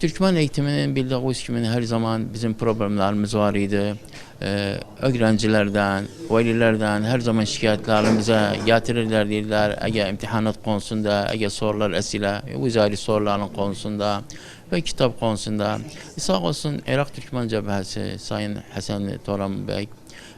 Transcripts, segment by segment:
Türkmen eğitiminin bildiğiniz gibi her zaman bizim problemlerimiz var idi. Ee, öğrencilerden, velilerden her zaman şikayetlerimize getirirler dediler. Eğer imtihanat konusunda, eğer sorular esile, vizari soruların konusunda ve kitap konusunda. Sağ olsun Irak Türkmen Cebhesi Sayın Hasan Toran Bey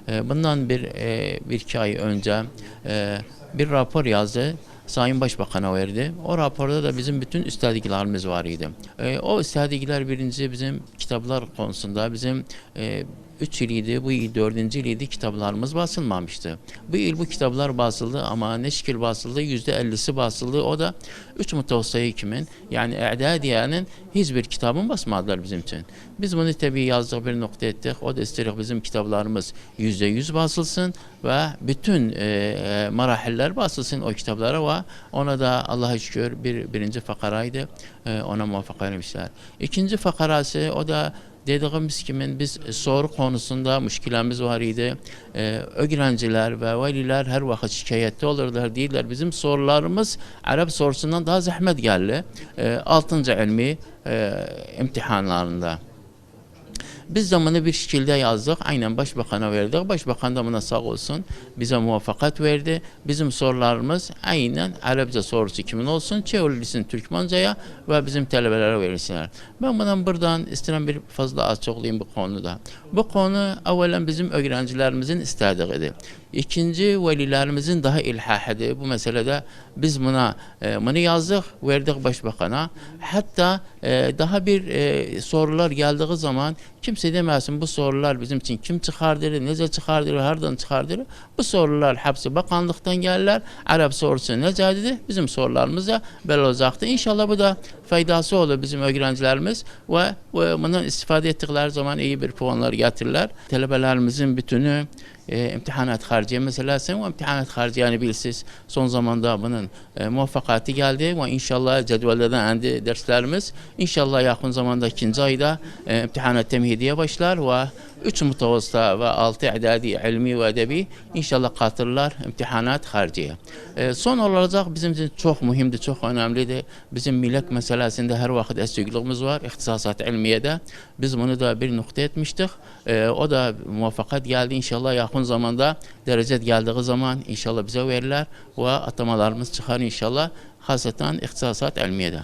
e, bundan bir, e, bir iki ay önce e, bir rapor yazdı. Sayın Başbakan'a verdi. O raporda da bizim bütün üstadiklerimiz var idi. E, o üstadikler birinci bizim kitaplar konusunda bizim e, 3 yıl idi, bu yıl 4. yıl idi kitaplarımız basılmamıştı. Bu yıl bu kitaplar basıldı ama ne şekil basıldı? %50'si basıldı. O da 3 mutavsıya hekimin yani E'dadiye'nin hiçbir kitabını basmadılar bizim için. Biz bunu tabii yazdık bir nokta ettik. O da istedik bizim kitaplarımız %100 basılsın ve bütün e, e, marahiller basılsın o kitaplara ve ona da Allah'a şükür bir birinci fakaraydı. E, ona muvaffak etmişler. İkinci fakarası o da dediğimiz gibi biz soru konusunda müşkilemiz var idi. Ee, öğrenciler ve veliler her vakit şikayette olurlar değiller. Bizim sorularımız Arap sorusundan daha zahmet geldi. Ee, 6. ilmi e, imtihanlarında. Biz bunu bir şekilde yazdık. Aynen başbakana verdik. Başbakan da buna sağ olsun bize muvaffakat verdi. Bizim sorularımız aynen Arapça sorusu kimin olsun çevrilsin Türkmenceye ve bizim talebelere verilsinler. Ben bundan buradan istedim bir fazla açıklayayım bu konuda. Bu konu evvelen bizim öğrencilerimizin istediğiydi. İkinci velilerimizin daha ilhahıdır. Bu meselede biz buna e, bunu yazdık, verdik başbakana. Hatta e, daha bir e, sorular geldiği zaman kimse demesin bu sorular bizim için kim çıkardır, nece çıkardır, nereden çıkardır. Bu sorular hepsi bakanlıktan gelirler. Arap sorusu necadidir? Bizim sorularımız da olacaktı. İnşallah bu da faydası olur bizim öğrencilerimiz ve, ve bundan istifade ettikleri zaman iyi bir puanlar getirirler. Talebelerimizin bütünü e, imtihanat harciye meselesi ve imtihanat harciye yani bilsiz son zamanda bunun e, muvaffakati geldi ve inşallah cedvellerden endi derslerimiz. İnşallah yakın zamanda ikinci ayda e, imtihanat temhidiye başlar ve 3 mutavasta ve 6 idadi ilmi ve edebi inşallah katırlar imtihanat harciye. E, son olacak bizim için çok mühimdi, çok önemliydi. Bizim millet meselesinde her vakit esirgiliğimiz var. İhtisasat ilmiyede. Biz bunu da bir nokta etmiştik. E, o da muvaffakat geldi. İnşallah yakın zamanda derecet geldiği zaman inşallah bize verirler ve atamalarımız çıkar inşallah. Hasatan ihtisasat ilmiyede.